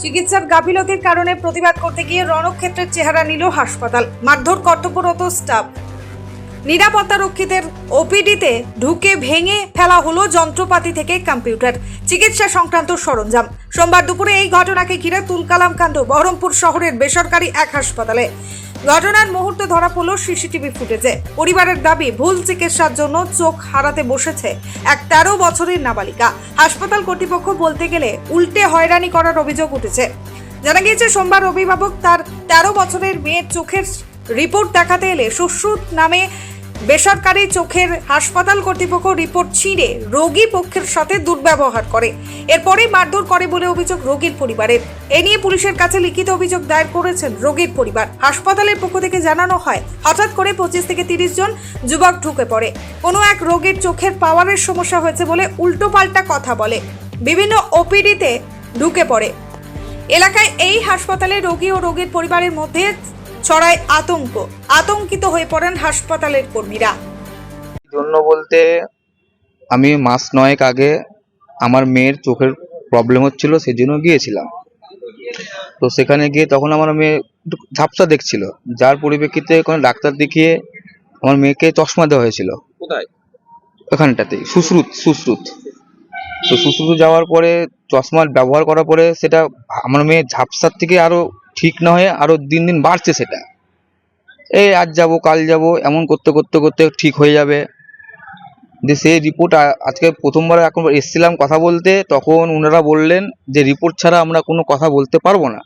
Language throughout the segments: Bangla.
চিকিৎসার গাফিলতির কারণে প্রতিবাদ করতে গিয়ে রণক্ষেত্রের চেহারা নিল হাসপাতাল। মারধর কর্তব্যরত স্টাফ। নিরাপত্তা রক্ষীদের ওপিডিতে ঢুকে ভেঙে ফেলা হলো যন্ত্রপাতি থেকে কম্পিউটার। চিকিৎসা সংক্রান্ত সরঞ্জাম। সোমবার দুপুরে এই ঘটনাকে ঘিরে তুলকালাম কাণ্ড বহরমপুর শহরের বেসরকারি এক হাসপাতালে। ঘটনার মুহূর্তে ধরা পড়ল সিসিটিভি ফুটেজে। পরিবারের দাবি, ভুল চিকিৎসার জন্য চোখ হারাতে বসেছে এক তেরো বছরের নাবালিকা। হাসপাতাল কর্তৃপক্ষ বলতে গেলে উল্টে হয়রানি করার অভিযোগ উঠেছে। জানা গিয়েছে, সোমবার অভিভাবক তার তেরো বছরের মেয়ের চোখের রিপোর্ট দেখাতে এলে সুশ্রুত নামে বেসরকারি চোখের হাসপাতাল কর্তৃপক্ষ রিপোর্ট ছিঁড়ে রোগী পক্ষের সাথে দুর্ব্যবহার করে। এরপরেই মারধর করে বলে অভিযোগ রোগীর পরিবারের। এ নিয়ে পুলিশের কাছে লিখিত অভিযোগ দায়ের করেছেন রোগীর পরিবার। হাসপাতালের পক্ষ থেকে জানানো হয়, হঠাৎ করে পঁচিশ থেকে তিরিশ জন যুবক ঢুকে পড়ে। কোনো এক রোগীর চোখের পাওয়ারের সমস্যা হয়েছে বলে উল্টোপাল্টা কথা বলে। বিভিন্ন ওপিডিতে ঢুকে পড়ে। এলাকায় এই হাসপাতালে রোগী ও রোগীর পরিবারের মধ্যে ছড়ায় আতঙ্ক। আতঙ্কিত হয়ে পড়েন হাসপাতালের কর্মীরা। জন্য বলতে আমি মাস নয়েক আগে আমার মেয়ের চোখের প্রবলেম হচ্ছিল সেই জন্য গিয়েছিলাম। তো সেখানে গিয়ে তখন আমার মেয়ে একটু ঝাপসা দেখছিল। যার পরিপ্রেক্ষিতে কোনো ডাক্তার দেখিয়ে আমার মেয়েকে চশমা দেওয়া হয়েছিল। কোথায়? ওখানটাতেই সুশ্রুত সুশ্রুত। তো সুশ্রুত যাওয়ার পরে চশমা ব্যবহার করার পরে সেটা আমার মেয়ে ঝাপসার থেকে আরও ঠিক না হয়ে আরও দিন দিন বাড়ছে সেটা। এই আজ যাব, কাল যাব, এমন করতে করতে করতে ঠিক হয়ে যাবে। যে সেই রিপোর্ট আজকে প্রথমবার এখন এসেছিলাম কথা বলতে, তখন ওনারা বললেন যে রিপোর্ট ছাড়া আমরা কোনো কথা বলতে পারব না।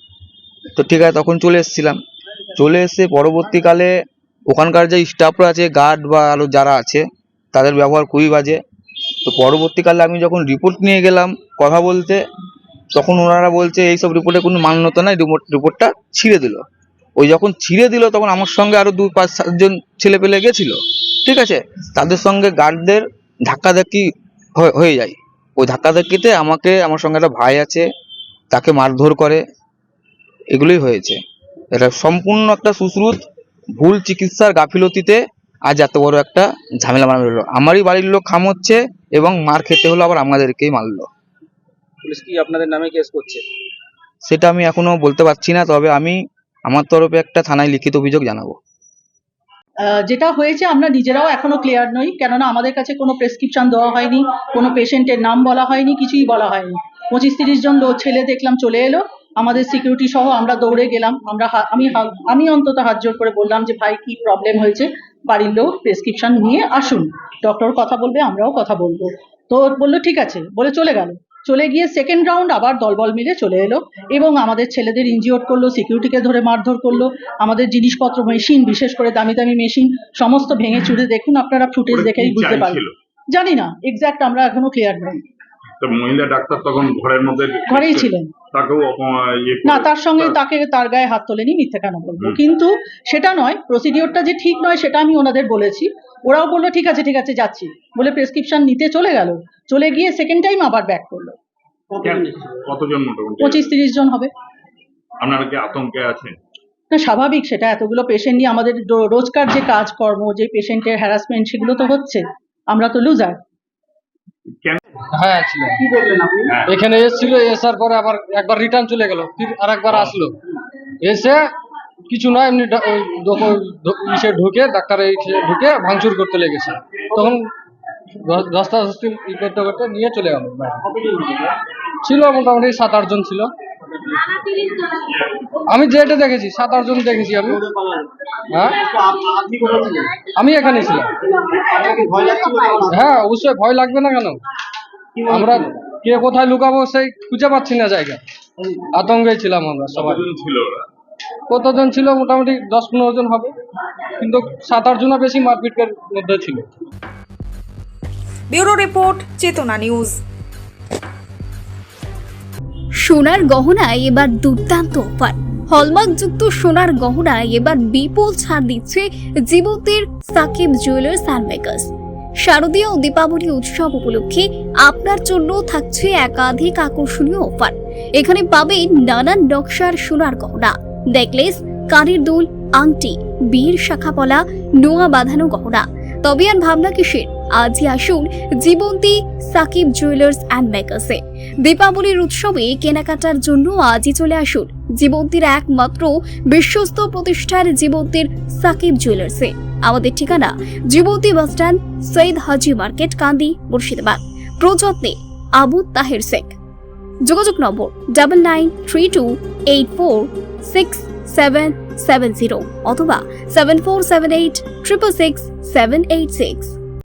তো ঠিক আছে, তখন চলে এসেছিলাম। চলে এসে পরবর্তীকালে ওখানকার যে স্টাফরা আছে গার্ড বা আরও যারা আছে, তাদের ব্যবহার খুবই বাজে। তো পরবর্তীকালে আমি যখন রিপোর্ট নিয়ে গেলাম কথা বলতে তখন ওনারা বলছে, এইসব রিপোর্টে কোনো মান্যতা নাই রিপোর্ট রিপোর্টটা ছিঁড়ে দিল। ওই যখন ছিঁড়ে দিল, তখন আমার সঙ্গে আরও দু পাঁচ সাতজন ছেলে পেলে গেছিল, ঠিক আছে? তাদের সঙ্গে গার্ডদের ধাক্কাধাক্কি হয়ে- যায়। ওই ধাক্কাধাক্কিতে আমাকে, আমার সঙ্গে একটা ভাই আছে, তাকে মারধর করে, এগুলোই হয়েছে। এটা সম্পূর্ণ একটা সুশ্রুত, ভুল চিকিৎসার গাফিলতিতে আজ এত বড় একটা ঝামেলা বানানো হলো। আমারই বাড়ির লোক খাম হচ্ছে এবং মার খেতে হলো, আবার আমাদেরকেই মারলো। পুলিশ কি আপনাদের নামে কেস করছে? সেটা আমি এখনও বলতে পারছি না তবে আমি আমার তরফে একটা থানায় লিখিত অভিযোগ জানাব। আহ, যেটা হয়েছে আমরা নিজেরাও এখনও ক্লিয়ার নই কেননা আমাদের কাছে কোনো প্রেসক্রিপশন দেওয়া হয়নি কোনো পেশেন্টের নাম বলা হয়নি কিছুই বলা হয়নি। পঁচিশ তিরিশ জন লোক ছেলে দেখলাম চলে এলো আমাদের সিকিউরিটি সহ আমরা দৌড়ে গেলাম আমরা আমি আমি অন্তত হাত জোর করে বললাম যে ভাই কি প্রবলেম হয়েছে? বাড়ির লোক প্রেসক্রিপশন নিয়ে আসুন। ডক্টর কথা বলবে আমরাও কথা বলব। তো বলল ঠিক আছে। বলে চলে গেল। চলে গিয়ে সেকেন্ড রাউন্ড আবার দলবল মিলে চলে এলো এবং আমাদের ছেলেদের ইনজিওর করল সিকিউরিটিকে ধরে মারধর করল আমাদের জিনিসপত্র মেশিন বিশেষ করে দামি দামি মেশিন সমস্ত ভেঙে চুরে দেখুন আপনারা ফুটেজ দেখেই বুঝতে পারবেন? জানি না এক্স্যাক্ট আমরা এখনও ক্লিয়ার নই তো মহিলা ডাক্তার তখন ঘরের মধ্যে ঘরেই ছিলেন। তাকেও ইয়ে না তার সঙ্গে তাকে তার গায়ে হাত তোলেনি মিথ্যে কেন বলব। কিন্তু সেটা নয় প্রসিডিওরটা যে ঠিক নয় সেটা আমি ওনাদের বলেছি। ওরাও বলল ঠিক আছে ঠিক আছে যাচ্ছি। বলে প্রেসক্রিপশন নিতে চলে গেল। চলে গিয়ে সেকেন্ড টাইম আবার ব্যাক করল। কতজন মোটামুটি? পঁচিশ তিরিশ জন হবে। আপনারা কি আতঙ্কে আছেন? না স্বাভাবিক সেটা এতগুলো পেশেন্ট নিয়ে আমাদের রোজকার যে কাজকর্ম যে পেশেন্টের হ্যারাসমেন্ট সেগুলো তো হচ্ছে। আমরা তো লুজার হ্যাঁ ছিল হ্যাঁ এখানে এসেছিল এসার পরে আবার একবার রিটার্ন চলে গেল ফির আর একবার আসলো এসে কিছু না এমনি ইসে ঢুকে ডাক্তার ঢুকে ভাঙচুর করতে লেগেছে তখন দশটা করতে করতে নিয়ে চলে গেল ছিল মোটামুটি সাত আটজন ছিল আমি যেটা দেখেছি সাত আট জন দেখেছি আমি। হ্যাঁ? আমি এখানে ছিলাম। হ্যাঁ অবশ্যই ভয় লাগবে না কেন? আমরা কে কোথায় লুকাবো সেই খুঁজে পাচ্ছি না জায়গা। আতঙ্কে ছিলাম আমরা সবাই। কতজন ছিল কতজন ছিল? মোটামুটি দশ পনেরো জন হবে। কিন্তু সাত আট জনের বেশি মারপিটের মধ্যে ছিল। Bureau report Chetana news. সোনার গহনায় এবার দুর্দান্ত অফার। হলমার্কযুক্ত সোনার গহনায় এবার বিপুল ছাড় দিচ্ছে জীবতের সাকিব জুয়েলার্স অ্যান্ড মেকার্স শারদীয় দীপাবলি উৎসব উপলক্ষে আপনার জন্য থাকছে একাধিক আকর্ষণীয় অফার। এখানে পাবেন নানান নকশার সোনার গহনা নেকলেস কানের দুল, আংটি বীর শাখাপলা, নোয়া বাঁধানো গহনা তবে আর ভাবনা কিসের? আজই আসুন জীবন্তী সাকিব জুয়েলার্স অ্যান্ড মেকার্সে। দীপাবলির উৎসবে কেনাকাটার জন্য আজই চলে আসুন জীবন্তীর একমাত্র বিশ্বস্ত প্রতিষ্ঠার জীবন্তীর সাকিব জুয়েলার্সে। আমাদের ঠিকানা Jibanti bus stand Syed Haji market, Kandi, Murshidabad. প্রযত্নে Abu Taher Sheikh. যোগাযোগ number double nine three two eight four six seven seven zero অথবা seven four seven eight triple six seven eight six